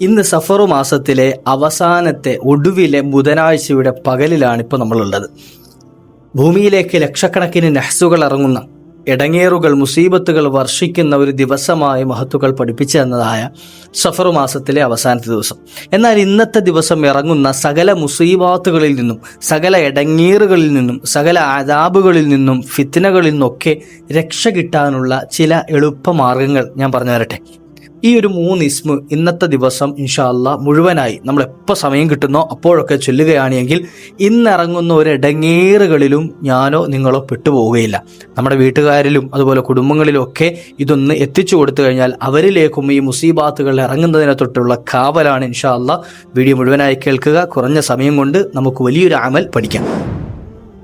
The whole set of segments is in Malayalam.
ഇന്ന് സഫറു മാസത്തിലെ അവസാനത്തെ ഒടുവിലെ ബുധനാഴ്ചയുടെ പകലിലാണ് ഇപ്പോൾ നമ്മളുള്ളത്. ഭൂമിയിലേക്ക് ലക്ഷക്കണക്കിന് നെഹ്സുകൾ ഇറങ്ങുന്ന ഇടങ്ങേറുകൾ മുസീബത്തുകൾ വർഷിക്കുന്ന ഒരു ദിവസമായി മഹത്തുക്കൾ പഠിപ്പിച്ചു തന്നതായ സഫറു മാസത്തിലെ അവസാനത്തെ ദിവസം. എന്നാൽ ഇന്നത്തെ ദിവസം ഇറങ്ങുന്ന സകല മുസീബാത്തുകളിൽ നിന്നും സകല ഇടങ്ങേറുകളിൽ നിന്നും സകല ആദാബുകളിൽ നിന്നും ഫിത്തിനകളിൽ നിന്നൊക്കെ രക്ഷ കിട്ടാനുള്ള ചില എളുപ്പമാർഗങ്ങൾ ഞാൻ പറഞ്ഞു തരട്ടെ. ഈ ഒരു മൂന്ന് ഇസ്മ ഇന്നത്തെ ദിവസം ഇൻഷാല്ല മുഴുവനായി നമ്മൾ എപ്പോൾ സമയം കിട്ടുന്നോ അപ്പോഴൊക്കെ ചൊല്ലുകയാണ് ചൊല്ലുകയാണെങ്കിൽ ഇന്നിറങ്ങുന്ന ഒരു ഇടങ്ങേറുകളിലും ഞാനോ നിങ്ങളോ പെട്ടുപോവുകയില്ല. നമ്മുടെ വീട്ടുകാരിലും അതുപോലെ കുടുംബങ്ങളിലും ഒക്കെ ഇതൊന്ന് എത്തിച്ചു കൊടുത്തു കഴിഞ്ഞാൽ അവരിലേക്കും ഈ മുസീബാത്തുകൾ ഇറങ്ങുന്നതിനെ തൊട്ടുള്ള കാവലാണ് ഇൻഷാല്ല വീഡിയോ മുഴുവനായി കേൾക്കുക. കുറഞ്ഞ സമയം കൊണ്ട് നമുക്ക് വലിയൊരു അമൽ പഠിക്കാം.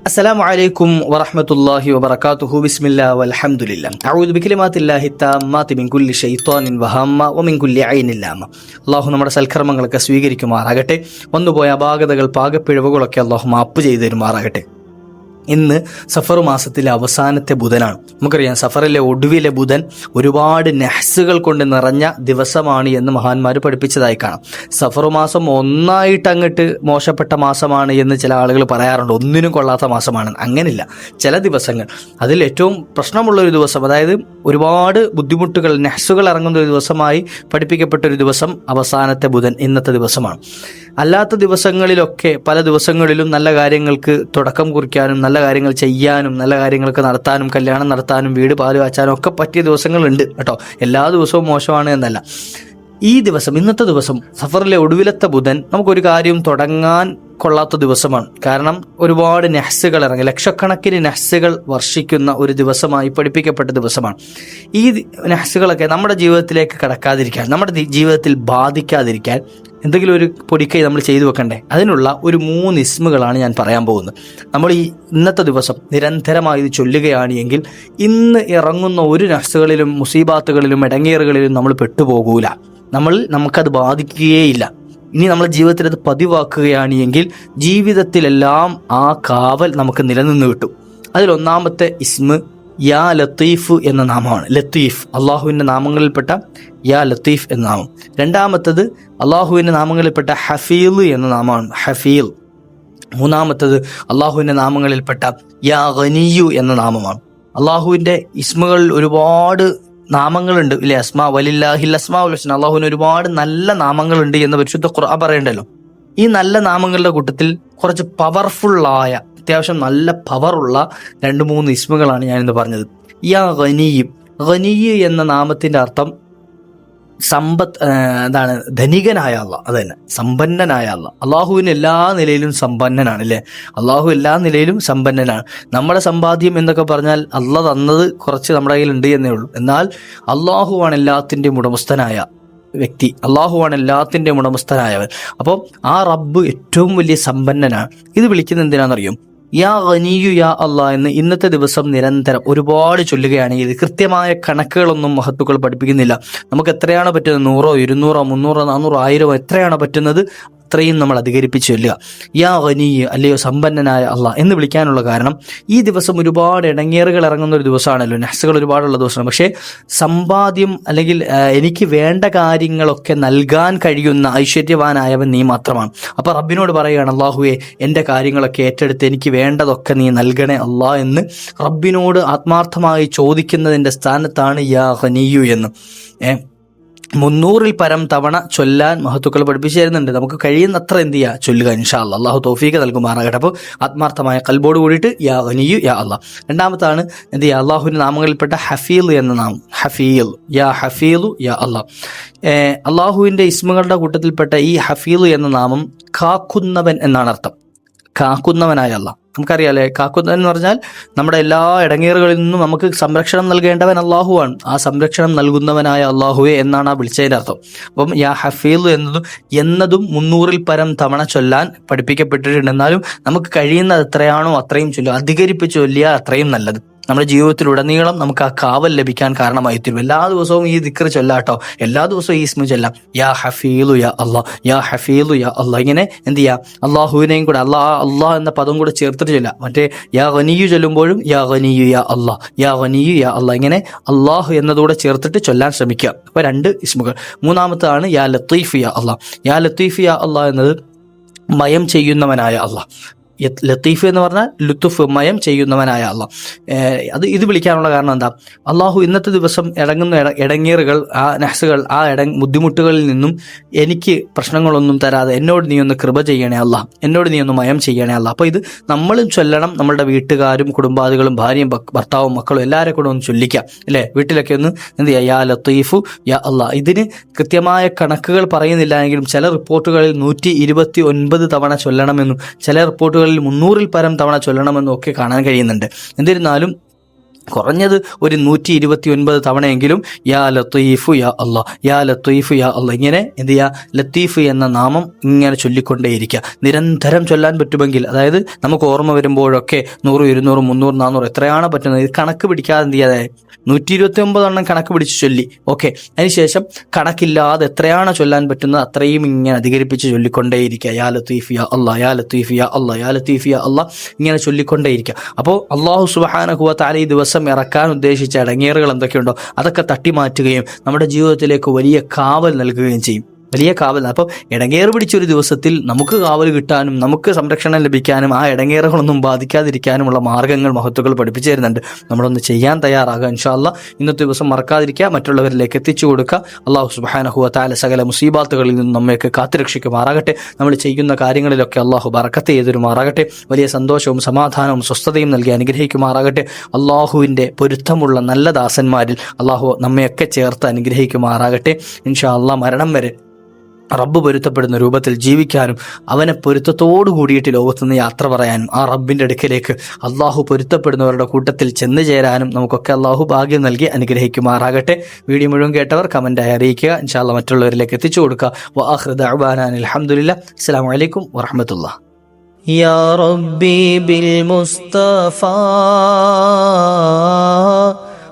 അസ്സലാമു അലൈക്കും വറഹ്മത്തുള്ളാഹി വബറകാതുഹു. ബിസ്മില്ലാ വൽഹംദുലില്ലാ അഊദു ബികലിമാത്തില്ലാഹി താമ്മാതി മിൻ കുല്ലി ശൈത്വാനിൻ വഹമ്മ വ മിൻ കുല്ലി ഐനിൻ ലാമ. അള്ളാഹു നമ്മുടെ സൽക്കർമ്മങ്ങളൊക്കെ സ്വീകരിക്കുമാറാകട്ടെ. വന്നുപോയ അപാകതകൾ പാകപ്പിഴവുകളൊക്കെ അള്ളാഹു മാപ്പ് ചെയ്തു തരുമാറാകട്ടെ. ഇന്ന് സഫർ മാസത്തിലെ അവസാനത്തെ ബുധനാണ്. നമുക്കറിയാം സഫറിലെ ഒടുവിലെ ബുധൻ ഒരുപാട് നെഹ്സുകൾ കൊണ്ട് നിറഞ്ഞ ദിവസമാണ് എന്ന് മഹാന്മാർ പഠിപ്പിച്ചതായി കാണാം. സഫർ മാസം ഒന്നായിട്ട് അങ്ങോട്ട് മോശപ്പെട്ട മാസമാണ് എന്ന് ചില ആളുകൾ പറയാറുണ്ട്. ഒന്നിനും കൊള്ളാത്ത മാസമാണ്. അങ്ങനില്ല ചില ദിവസങ്ങൾ. അതിൽ ഏറ്റവും പ്രശ്നമുള്ള ഒരു ദിവസം അതായത് ഒരുപാട് ബുദ്ധിമുട്ടുകൾ നെഹ്സുകൾ ഇറങ്ങുന്ന ഒരു ദിവസമായി പഠിപ്പിക്കപ്പെട്ട ഒരു ദിവസം അവസാനത്തെ ബുധൻ ഇന്നത്തെ ദിവസമാണ്. അല്ലാത്ത ദിവസങ്ങളിലൊക്കെ പല ദിവസങ്ങളിലും നല്ല കാര്യങ്ങൾക്ക് തുടക്കം കുറിക്കാനും നല്ല കാര്യങ്ങൾ ചെയ്യാനും നല്ല കാര്യങ്ങളൊക്കെ നടത്താനും കല്യാണം നടത്താനും വീട് പാൽ കാച്ചാനും ഒക്കെ പറ്റിയ ദിവസങ്ങളുണ്ട് കേട്ടോ. എല്ലാ ദിവസവും മോശമാണ് എന്നല്ല. ഈ ദിവസം ഇന്നത്തെ ദിവസം സഫറിലെ ഒടുവിലത്തെ ബുധൻ നമുക്കൊരു കാര്യം തുടങ്ങാൻ കൊള്ളാത്ത ദിവസമാണ്. കാരണം ഒരുപാട് നെഹ്സുകൾ ഇറങ്ങി ലക്ഷക്കണക്കിന് നെഹ്സുകൾ വർഷിക്കുന്ന ഒരു ദിവസമായി പഠിപ്പിക്കപ്പെട്ട ദിവസമാണ്. ഈ നെഹ്സുകളൊക്കെ നമ്മുടെ ജീവിതത്തിലേക്ക് കടക്കാതിരിക്കാൻ നമ്മുടെ ജീവിതത്തിൽ ബാധിക്കാതിരിക്കാൻ എന്തെങ്കിലും ഒരു പൊടിക്കൈ നമ്മൾ ചെയ്തു വെക്കണ്ടേ? അതിനുള്ള ഒരു മൂന്ന് ഇസ്മുകളാണ് ഞാൻ പറയാൻ പോകുന്നത്. നമ്മൾ ഈ ഇന്നത്തെ ദിവസം നിരന്തരമായി ഇത് ചൊല്ലുകയാണ് എങ്കിൽ ഇന്ന് ഇറങ്ങുന്ന ഒരു നഫ്സുകളിലും മുസീബാത്തുകളിലും ഇടങ്ങേറുകളിലും നമ്മൾ പെട്ടുപോകൂല. നമ്മൾ നമുക്കത് ബാധിക്കുകയേയില്ല. ഇനി നമ്മുടെ ജീവിതത്തിൽ അത് പതിവാക്കുകയാണ് എങ്കിൽ ജീവിതത്തിലെല്ലാം ആ കാവൽ നമുക്ക് നിലനിന്ന് കിട്ടും. അതിലൊന്നാമത്തെ ഇസ്മ് യാ ലത്തീഫ് എന്ന നാമമാണ്. ലത്തീഫ് അള്ളാഹുവിന്റെ നാമങ്ങളിൽപ്പെട്ട യാ ലത്തീഫ് എന്ന നാമം. രണ്ടാമത്തത് അള്ളാഹുവിന്റെ നാമങ്ങളിൽപ്പെട്ട ഹഫീൽ എന്ന നാമമാണ്. ഹഫീൽ. മൂന്നാമത്തത് അള്ളാഹുവിന്റെ നാമങ്ങളിൽപ്പെട്ട യാ ഗനിയു എന്ന നാമമാണ്. അള്ളാഹുവിന്റെ ഇസ്മുകളിൽ ഒരുപാട് നാമങ്ങളുണ്ട്. ഇല്ലേ അസ്മാ വലില്ലാഹിൽ അസ്മാ ഉൽ ഹുസ്ന. അള്ളാഹുവിന് ഒരുപാട് നല്ല നാമങ്ങളുണ്ട് എന്ന് പരിശുദ്ധ ഖുർആൻ പറയണ്ടല്ലോ. ഈ നല്ല നാമങ്ങളുടെ കൂട്ടത്തിൽ കുറച്ച് പവർഫുള്ളായ അത്യാവശ്യം നല്ല പവറുള്ള രണ്ട് മൂന്ന് ഇസ്മുകളാണ് ഞാനിന്ന് പറഞ്ഞത്. യാ ഖനിയും ഖനിയ് എന്ന നാമത്തിന്റെ അർത്ഥം സമ്പത്ത് എന്താണ് ധനികനായ അല്ല അത് തന്നെ സമ്പന്നനായ അല്ല അള്ളാഹുവിന് എല്ലാ നിലയിലും സമ്പന്നനാണ് അല്ലേ? അള്ളാഹു എല്ലാ നിലയിലും സമ്പന്നനാണ്. നമ്മുടെ സമ്പാദ്യം എന്നൊക്കെ പറഞ്ഞാൽ അല്ല തന്നത് കുറച്ച് നമ്മുടെ കയ്യിലുണ്ട് എന്നേ ഉള്ളൂ. എന്നാൽ അള്ളാഹുവാണ് എല്ലാത്തിന്റെയും ഉടമസ്ഥനായ വ്യക്തി. അള്ളാഹുവാണ് എല്ലാത്തിന്റെയും ഉടമസ്ഥനായവൻ. അപ്പോൾ ആ റബ്ബ് ഏറ്റവും വലിയ സമ്പന്നനാണ്. ഇത് വിളിക്കുന്നത് എന്തിനാണെന്നറിയും? യാ ഗനിയു യാ അള്ളാ എന്ന് ഇന്നത്തെ ദിവസം നിരന്തരം ഒരുപാട് ചൊല്ലുകയാണെങ്കിൽ കൃത്യമായ കണക്കുകളൊന്നും മഹത്തുക്കൾ പഠിപ്പിക്കുന്നില്ല. നമുക്ക് എത്രയാണ് പറ്റുന്നത്? നൂറോ ഇരുന്നൂറോ മുന്നൂറോ നാനൂറോ ആയിരമോ എത്രയാണ് പറ്റുന്നത്? അത്രയും നമ്മൾ അധികരിപ്പിച്ച് ചൊല്ലുക. യാ ഗനിയ് അല്ലയോ സമ്പന്നനായ അല്ല എന്ന് വിളിക്കാനുള്ള കാരണം ഈ ദിവസം ഒരുപാട് ഇടങ്ങേറുകൾ ഇറങ്ങുന്ന ഒരു ദിവസമാണല്ലോ. നെഹ്സുകൾ ഒരുപാടുള്ള ദിവസമാണ്. പക്ഷേ സമ്പാദ്യം അല്ലെങ്കിൽ എനിക്ക് വേണ്ട കാര്യങ്ങളൊക്കെ നൽകാൻ കഴിയുന്ന ഐശ്വര്യവാനായവൻ നീ മാത്രമാണ്. അപ്പോൾ റബ്ബിനോട് പറയുകയാണ് അള്ളാഹുവെ എന്റെ കാര്യങ്ങളൊക്കെ ഏറ്റെടുത്ത് എനിക്ക് വേണ്ടതൊക്കെ നീ നൽകണേ അള്ളാ എന്ന് റബ്ബിനോട് ആത്മാർത്ഥമായി ചോദിക്കുന്നതിന്റെ സ്ഥാനത്താണ് യാ ഹനിയു എന്ന്. ഏ മുന്നൂറിൽ പരം തവണ ചൊല്ലാൻ മഹത്തുക്കൾ പഠിപ്പിച്ചു തരുന്നുണ്ട് നമുക്ക് കഴിയുന്നത്ര എന്ത് ചെയ്യുക ചൊല്ലുക ഇൻഷാ അല്ല അള്ളാഹു തോഫീക്ക് നൽകുമാറാകട്ടെ. അപ്പോൾ ആത്മാർത്ഥമായ കൽബോട് കൂടിയിട്ട് യാ അനിയു യാ അള്ളാ രണ്ടാമത്താണ് എന്ത് ചെയ്യുക അള്ളാഹുവിന്റെ നാമങ്ങളിൽപ്പെട്ട ഹഫീൽ എന്ന നാമം. ഹഫീൽ. യാ ഹഫീലു യാ അള്ളാ അള്ളാഹുവിന്റെ ഇസ്മുകളുടെ കൂട്ടത്തിൽപ്പെട്ട ഈ ഹഫീൽ എന്ന നാമം കാക്കുന്നവൻ എന്നാണ് അർത്ഥം കാക്കുന്നവനായ അല്ല. നമുക്കറിയാലേ കാക്കുന്നവൻ എന്ന് പറഞ്ഞാൽ നമ്മുടെ എല്ലാ ഇടങ്ങേറുകളിൽ നിന്നും നമുക്ക് സംരക്ഷണം നൽകേണ്ടവൻ അള്ളാഹുവാണ് ആ സംരക്ഷണം നൽകുന്നവനായ അള്ളാഹുവെ എന്നാണ് ആ വിളിച്ചതിന്റെ അർത്ഥം. അപ്പം യാ ഹഫീൽ എന്നതും എന്നതും മുന്നൂറിൽ പരം തവണ ചൊല്ലാൻ പഠിപ്പിക്കപ്പെട്ടിട്ടുണ്ട്. എന്നാലും നമുക്ക് കഴിയുന്നത് എത്രയാണോ അത്രയും ചൊല്ലുക. അധികരിപ്പിച്ച് ചൊല്ലിയാൽ അത്രയും നല്ലത്. നമ്മുടെ ജീവിതത്തിലുടനീളം നമുക്ക് ആ കാവൽ ലഭിക്കാൻ കാരണമായി തീരും. എല്ലാ ദിവസവും ഈ ദിക്കർ ചൊല്ലാട്ടോ. എല്ലാ ദിവസവും ഈ ഇസ്മു ചൊല്ലാം. യാ ഹഫീലു യാ അള്ളാഹ് യാ ഹഫീലു യാ അള്ളാഹ് ഇങ്ങനെ എന്ത് ചെയ്യാ? അള്ളാഹുവിനെയും കൂടെ അള്ളാ അള്ളാഹ് എന്ന പദം കൂടെ ചേർത്തിട്ട് ചൊല്ലാം. മറ്റേ യാ ഗനിയു ചൊല്ലുമ്പോഴും യാ ഗനിയു യാ അള്ളാഹ് യാ ഗനിയു യാ അള്ളാഹ് ഇങ്ങനെ അള്ളാഹു എന്നതുകൂടെ ചേർത്തിട്ട് ചൊല്ലാൻ ശ്രമിക്കുക. അപ്പൊ രണ്ട് ഇസ്മുകൾ. മൂന്നാമത്തതാണ് യാ ലത്തീഫ് യാ അള്ളാഹ് യാ ലത്തീഫ് യാ അള്ളാഹ് എന്നത് മയം ചെയ്യുന്നവനായ അള്ളാഹ് ലത്തീഫ് എന്ന് പറഞ്ഞാൽ ലുത്തുഫ് മയം ചെയ്യുന്നവനായ അള്ളാഹ് അത് ഇത് വിളിക്കാനുള്ള കാരണം എന്താ? അള്ളാഹു ഇന്നത്തെ ദിവസം ഇടങ്ങുന്ന ഇട ഇടങ്ങേറുകൾ ആ നഹ്സുകൾ ആ ഇട ബുദ്ധിമുട്ടുകളിൽ നിന്നും എനിക്ക് പ്രശ്നങ്ങളൊന്നും തരാതെ എന്നോട് നീ ഒന്ന് കൃപ ചെയ്യണേ അല്ല എന്നോട് നീ ഒന്ന് മയം ചെയ്യണേ അല്ല അപ്പോൾ ഇത് നമ്മളും ചൊല്ലണം നമ്മളുടെ വീട്ടുകാരും കുടുംബാദികളും ഭാര്യയും ഭർത്താവും മക്കളും എല്ലാവരെ കൂടെ ഒന്ന് ചൊല്ലിക്കാം. അല്ലേ? വീട്ടിലൊക്കെ ഒന്ന് എന്ത് ചെയ്യുക യാ ലത്തീഫു യാ അല്ല ഇതിന് കൃത്യമായ കണക്കുകൾ പറയുന്നില്ല എങ്കിലും ചില റിപ്പോർട്ടുകളിൽ നൂറ്റി ഇരുപത്തി ഒൻപത് തവണ ചൊല്ലണമെന്നും ചില റിപ്പോർട്ടുകളിൽ മുന്നൂറിൽ പരം തവണ ചൊല്ലണമെന്നും ഒക്കെ കാണാൻ കഴിയുന്നുണ്ട്. എന്നിരുന്നാലും കുറഞ്ഞത് ഒരു നൂറ്റി ഇരുപത്തി ഒൻപത് തവണയെങ്കിലും യാ ലത്തീഫു യാ അള്ളാ യാ ലത്തീഫു യാ അള്ളാ ഇങ്ങനെ എന്ത് ചെയ്യുക ലത്തീഫ് എന്ന നാമം ഇങ്ങനെ ചൊല്ലിക്കൊണ്ടേയിരിക്കുക. നിരന്തരം ചൊല്ലാൻ പറ്റുമെങ്കിൽ അതായത് നമുക്ക് ഓർമ്മ വരുമ്പോഴൊക്കെ നൂറ് ഇരുന്നൂറ് മുന്നൂറ് നാന്നൂറ് എത്രയാണ് പറ്റുന്നത്? ഇത് കണക്ക് പിടിക്കാതെ എന്ത് ചെയ്യാതെ? നൂറ്റി ഇരുപത്തി ഒമ്പത് എണ്ണം കണക്ക് പിടിച്ച് ചൊല്ലി. ഓക്കെ. അതിനുശേഷം കണക്കില്ലാതെ എത്രയാണ് ചൊല്ലാൻ പറ്റുന്നത് അത്രയും ഇങ്ങനെ അധികരിപ്പിച്ച് ചൊല്ലിക്കൊണ്ടേയിരിക്കുക. യാ ലത്തീഫ് യാ അള്ളാ യാ ലത്തീഫ് യാ അള്ളാ യാ ലത്തീഫ് യാ അള്ളാ ഇങ്ങനെ ചൊല്ലിക്കൊണ്ടേയിരിക്കുക. അപ്പോൾ അള്ളാഹു സുബഹാനഹുവ താലേ ഈ ദിവസം ഇറക്കാൻ ഉദ്ദേശിച്ച ഇടങ്ങേറുകൾ എന്തൊക്കെയുണ്ടോ അതൊക്കെ തട്ടിമാറ്റുകയും നമ്മുടെ ജീവിതത്തിലേക്ക് വലിയ കാവൽ നൽകുകയും ചെയ്യും. വലിയ കാവൽ. അപ്പോൾ ഇടങ്ങേറ് പിടിച്ചൊരു ദിവസത്തിൽ നമുക്ക് കാവൽ കിട്ടാനും നമുക്ക് സംരക്ഷണം ലഭിക്കാനും ആ ഇടങ്ങേറുകളൊന്നും ബാധിക്കാതിരിക്കാനുമുള്ള മാർഗങ്ങൾ മഹത്വകൾ പഠിപ്പിച്ചു തരുന്നുണ്ട്. നമ്മളൊന്ന് ചെയ്യാൻ തയ്യാറാകുക. ഇൻഷാല്ല ഇന്നത്തെ ദിവസം മറക്കാതിരിക്കുക മറ്റുള്ളവരിലേക്ക് എത്തിച്ചു കൊടുക്കുക. അള്ളാഹു സുബാനഹുവ താല സകല മുസീബാത്തുകളിൽ നിന്നും നമ്മയൊക്കെ കാത്തുരക്ഷിക്കുമാറാകട്ടെ. നമ്മൾ ചെയ്യുന്ന കാര്യങ്ങളിലൊക്കെ അള്ളാഹു ബറക്കത്ത് ചെയ്തിരുമാറാകട്ടെ വലിയ സന്തോഷവും സമാധാനവും സ്വസ്ഥതയും നൽകി അനുഗ്രഹിക്കുമാറാകട്ടെ. അള്ളാഹുവിന്റെ പൊരുത്തമുള്ള നല്ല ദാസന്മാരിൽ അള്ളാഹു നമ്മയൊക്കെ ചേർത്ത് അനുഗ്രഹിക്കുമാറാകട്ടെ. ഇൻഷാ അള്ളാഹ് മരണം വരെ റബ്ബ് പൊരുത്തപ്പെടുന്ന രൂപത്തിൽ ജീവിക്കാനും അവനെ പൊരുത്തത്തോടു കൂടിയിട്ട് ലോകത്തുനിന്ന് യാത്ര പറയാനും ആ റബ്ബിൻ്റെ അടുക്കലേക്ക് അള്ളാഹു പൊരുത്തപ്പെടുന്നവരുടെ കൂട്ടത്തിൽ ചെന്ന് ചേരാനും നമുക്കൊക്കെ അള്ളാഹു ഭാഗ്യം നൽകി അനുഗ്രഹിക്കുമാറാകട്ടെ വീഡിയോ മുഴുവൻ കേട്ടവർ കമൻറ്റായി അറിയിക്കുക ഇൻഷാല്ല മറ്റുള്ളവരിലേക്ക് എത്തിച്ചു കൊടുക്കുക വാഹൃദ അബാനാൻ അലഹമുല്ല അസ്സാം വലൈക്കും വറഹമത്തുള്ള يا ربي بالمصطفى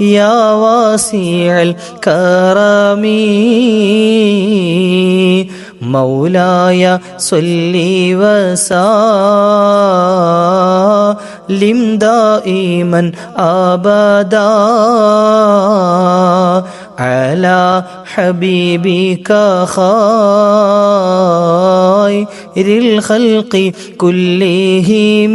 يا واسع الكرم. مولاي صل وسلم دائما أبدا على حبيبك خير الخلق كلهم.